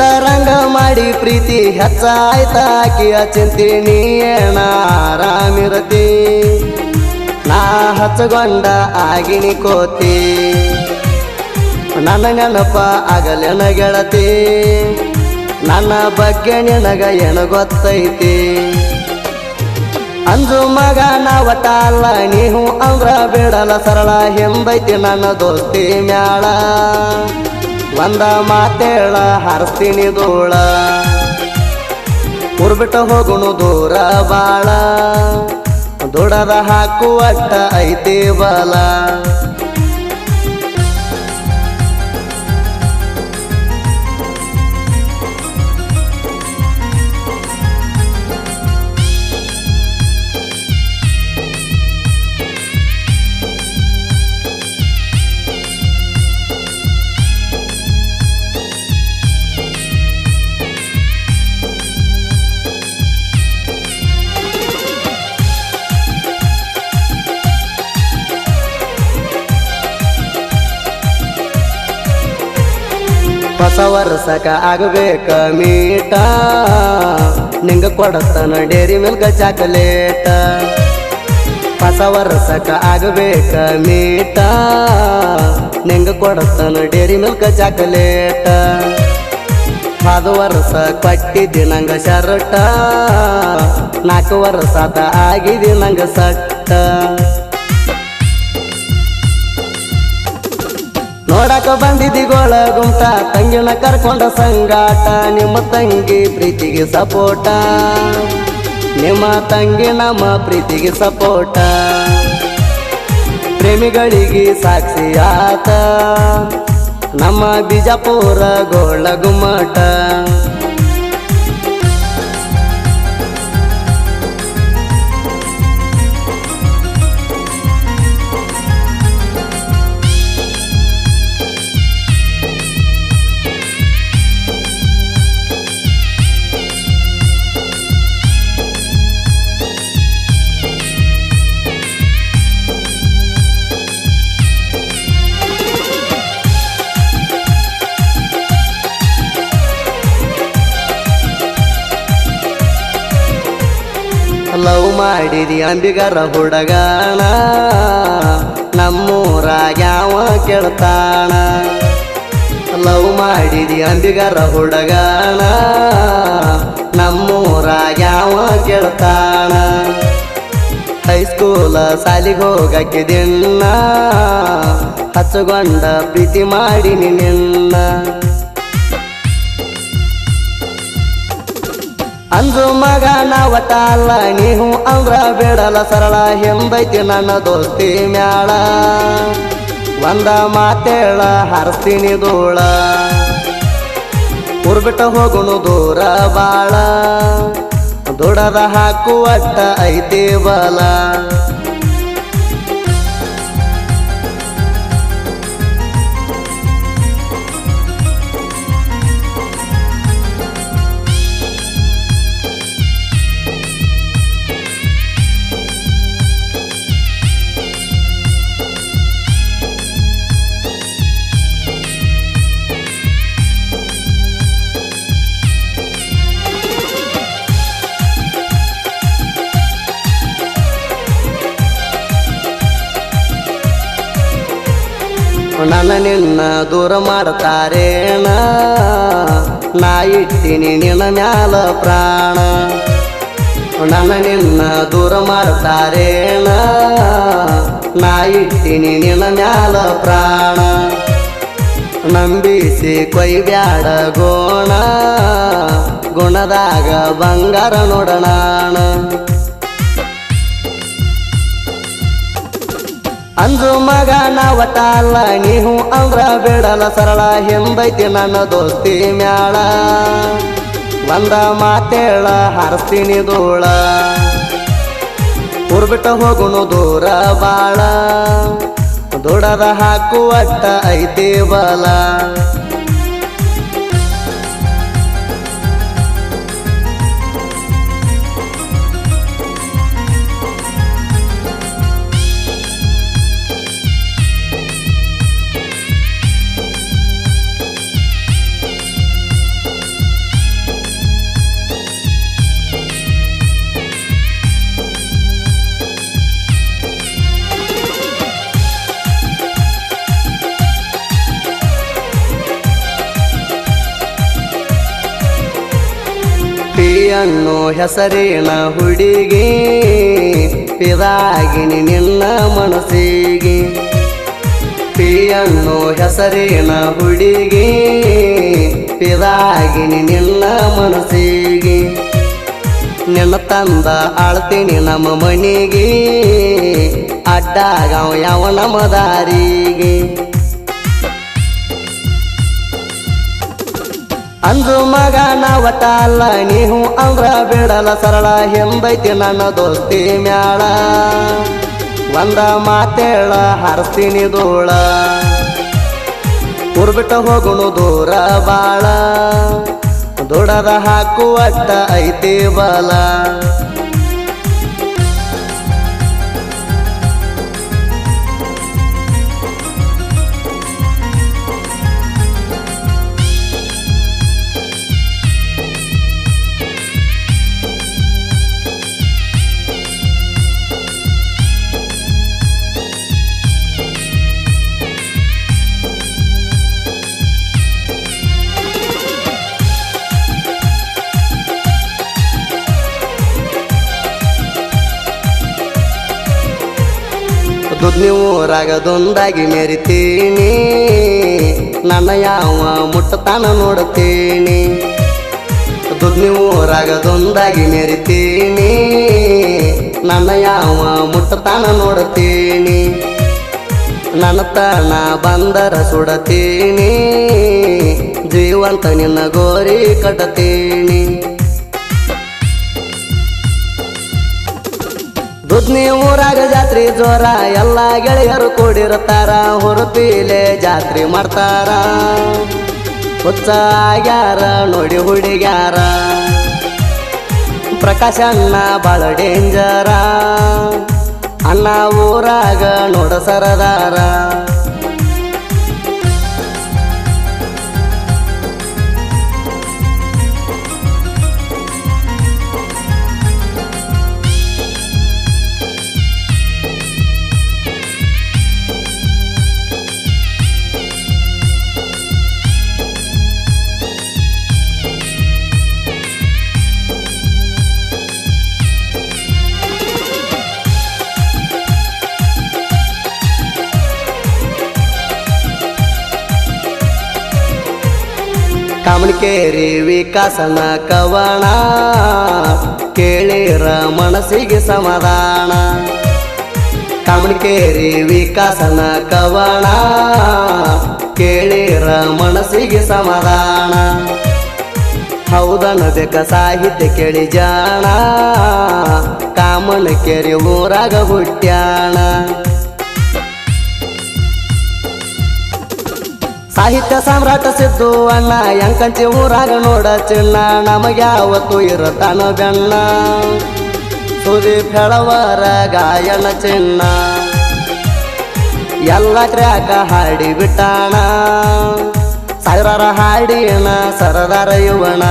ಇಷ್ಟರಂಗ ಮಾಡಿ ಪ್ರೀತಿ ಹೆಚ್ಚಾಯ್ತಾಕಿ ಚಿಂತೆ ನೀಣ ಆರಾಮಿರತಿ? ನಾ ಹಚ್ಚಗೊಂಡ ಆಗಿನಿ ಕೋತಿ. ನನ್ನ ನೆನಪ ಆಗಲೆನ ಗೆಳತಿ? ನನ್ನ ಬಗ್ಗೆ ನಿನಗ ಏನು ಗೊತ್ತೈತಿ? ಅಂಜು ಮಗ ನಾವಟ ಅಲ್ಲ ನೀವು ಅಂದ್ರ ಬಿಡಲ ಸರಳ ಎಂಬೈತಿ ನನ್ನ ದೋಸ್ತಿ ಮ್ಯಾಳ. ಒಂದ ಮಾತೇಳ ಹಾರಿಸ್ತೀನಿ ಧೂಳ. ಉರ್ಬಿಟ್ಟ ಹೋಗುಣು ದೂರ ಬಾಳ. ದುಡದ ಹಾಕುವಟ್ಟ ಐತಿ ಬಲ. ಹೊಸ ವರ್ಷಕ ಆಗಬೇಕ ಮೀಟ. ನಿಂಗ ಕೊಡತನ ಡೇರಿ ಮಿಲ್ಕ ಚಾಕಲೇಟ. ಹೊಸ ವರ್ಷಕ ಆಗಬೇಕ ಮೀಟ. ನಿಂಗ ಕೊಡತನ ಡೇರಿ ಮಿಲ್ಕ ಚಾಕಲೇಟ. ಹಾದ ವರ್ಷ ಕೊಟ್ಟಿದ್ದಿ ನಂಗ ಶರ್ಟ. ನಾಲ್ಕು ವರ್ಷ ಆಗಿದಿ ನಂಗ ಸಟ್ಟ. ನೋಡಕ ಬಂದಿದ್ದಿ ಗೋಳ ಗುಂಟ ತಂಗಿನ ಕರ್ಕೊಂಡ ಸಂಗಾಟ, ನಿಮ್ಮ ತಂಗಿ ಪ್ರೀತಿಗೆ ಸಪೋಟ. ನಿಮ್ಮ ತಂಗಿ ನಮ್ಮ ಪ್ರೀತಿಗೆ ಸಪೋಟ. ಪ್ರೇಮಿಗಳಿಗೆ ಸಾಕ್ಷಿ ಆತ. ನಮ್ಮ ಬಿಜಾಪುರ ಗೋಳ ಗುಮ್ಮಟ ಅಂಬಿಗರ ಹುಡಗಾಣ ನಮ್ಮೂರ ಯಾವ ಕೇಳ್ತಾಣ ಲವ್ ಮಾಡಿದಿ ಅಂಬಿಗರ ಹುಡಗಾಣ ನಮ್ಮೂರಾಗ ಯಾವ ಕೇಳ್ತಾಣ ಹೈಸ್ಕೂಲ ಸಾಲಿಗೆ ಹೋಗಕ್ಕೆ ದಿನ್ನ ಹಚ್ಚಗೊಂಡ ಪ್ರೀತಿ ಮಾಡಿನಿ ನಿನ್ನ. ಅಂದು ಅಲ್ಲ ನೀವು ಅಂದ್ರ ಬೇಡಲ ಸರಳ ಹಿಂದೈತಿ ನನ್ನ ದೋಸ್ತಿ ಮ್ಯಾಳ. ಒಂದ ಮಾತೇಳ, ಹರಸ್ತೀನಿ ಧೂಳ. ಉರ್ಬಿಟ್ಟ ಹೋಗುಣು ದೂರ ಬಾಳ. ದುಡದ ಹಾಕುವಟ್ಟ ಐತಿ ಬಲ. ನನ್ನ ನಿನ್ನ ದೂರ ಮಾಡ್ತಾರೇಣ ನಾ ಇಟ್ಟಿನಿ ನಿನ್ನ ಮ್ಯಾಲ ಪ್ರಾಣ. ನನ್ನ ನಿನ್ನ ದೂರ ಮಾಡ್ತಾರೇಣ ನಾ ಇಟ್ಟಿನಿ ನಿನ್ನ ಮ್ಯಾಲ ಪ್ರಾಣ. ನಂಬಿಸಿ ಕೊಯ್ಬ್ಯಾಡ ಗೋಣ. ಗುಣದಾಗ ಬಂಗಾರ ನೋಡಣಾಣ ಅಂದು ಮಗ ನಾವಟ ಅಲ್ಲ ನೀವು ಅಂದ್ರ ಬೇಡಲ ಸರಳ ಹಿಂದೈತಿ ನನ್ನ ದೋಸ್ತಿ ಮ್ಯಾಳ. ಬಂದ ಮಾತೇಳ, ಹಾರಿಸ್ತೀನಿ ಧೂಳ. ಊರ್ಬಿಟ್ಟ ಹೋಗುಣು ದೂರ ಬಾಳ. ದುಡದ ಹಾಕುವಟ್ಟ ಐತಿ ಬಲ. ಪಿಯನ್ನು ಹೆಸರಿನ ಹುಡುಗಿ, ಪಿದಾಗಿನಿ ನಿನ್ನ ಮನಸ್ಸಿಗೆ. ಪಿಯನ್ನು ಹೆಸರಿನ ಹುಡುಗಿ, ಪಿದಾಗಿನಿ ನಿನ್ನ ಮನಸ್ಸಿಗೆ. ನಿನ್ನ ತಂದ ಆಳ್ತೀನಿ ನಮ್ಮ ಮನೆಗೆ, ಅಡ್ಡಾಗವ ಯಾವ ನಮ್ಮ ದಾರಿಗೆ ಅಂದು ಮಗ ನಾವಟಲ್ಲ ನೀವು ಅಂದ್ರ ಬಿಡಲ ಸರಳ ಹಿಂದೈತಿ ನನ್ನ ದೋಸ್ತಿ ಮ್ಯಾಳ. ಒಂದ ಮಾತೇಳ, ಹರಸ್ತೀನಿ ಧೂಳ. ಉರ್ಬಿಟ್ಟ ಹೋಗುಣು ದೂರ ಬಾಳ. ದುಡದ ಹಾಕುವಟ್ಟ ಐತಿ ಬಲ. ದುಡ್ನಿ ರಾಗದೊಂದಾಗಿ ಮೆರಿತೀನಿ. ನನ್ನ ಯಾವ ಮುಟ್ಟತಾನ ನೋಡುತ್ತೀನಿ. ನೀವು ರಾಗದೊಂದಾಗಿ ಮೆರಿತೀನಿ. ನನ್ನ ಯಾವ ಮುಟ್ಟತಾನ ನೋಡುತ್ತೀನಿ. ನನ್ನ ತಾಣ ಬಂದರ ಸುಡತೀನಿ. ಜೀವಂತ ನಿನ್ನ ಗೋರಿ ಕಟ್ಟತೀನಿ. ದುದ್ನಿ ಊರಾಗ ಜಾತ್ರೆ ಜೋರ, ಎಲ್ಲ ಗೆಳೆಯರು ಕೂಡಿರ್ತಾರ ಹೊರಪೀಲೆ ಜಾತ್ರೆ ಮಾಡ್ತಾರ. ಹುಚ್ಚ ಆಗ್ಯಾರ ನೋಡಿ ಹುಡುಗ್ಯಾರ. ಪ್ರಕಾಶ ಅಣ್ಣ ಬಾಳ ಡೇಂಜರ. ಅಣ್ಣ ಊರಾಗ ನೋಡ ಸರದಾರ. ಕಾಮಣಿಕೇರಿ ವಿಕಾಸನ ಕವಣ, ಕೇಳಿರ ಮನಸ್ಸಿಗೆ ಸಮಾಧಾನ. ಕಾಮಣಿಕೇರಿ ವಿಕಾಸನ ಕವಣ, ಕೇಳಿರ ಮನಸ್ಸಿಗೆ ಸಮಾಧಾನ. ಹೌದನಬೇಕ ಸಾಹಿತ್ಯ ಕೇಳಿ ಜಾಣ, ಕಾಮನ ಕೆರೆ ಊರಾಗ ಹುಟ್ಟ್ಯಾಣ ಸಾಹಿತ್ಯ ಸಾಮ್ರಾಟ ಸಿದ್ದು ಅಣ್ಣ ಯಂಕಂತಿ ಊರಾಗ ನೋಡ ಚಿನ್ನ, ನಮಗೆ ಯಾವತ್ತು ಇರತಾನ ಬೆಣ್ಣ ಸುದೀಪ್ ಹೆಳವರ ಗಾಯನ ಚಿನ್ನ. ಎಲ್ಲ ಕ್ರ್ಯಾಕ ಹಾಡಿ ಬಿಟ್ಟಾಣ. ಸಾವಿರಾರ ಹಾಡಿನ ಸರದಾರ ಯುವಣ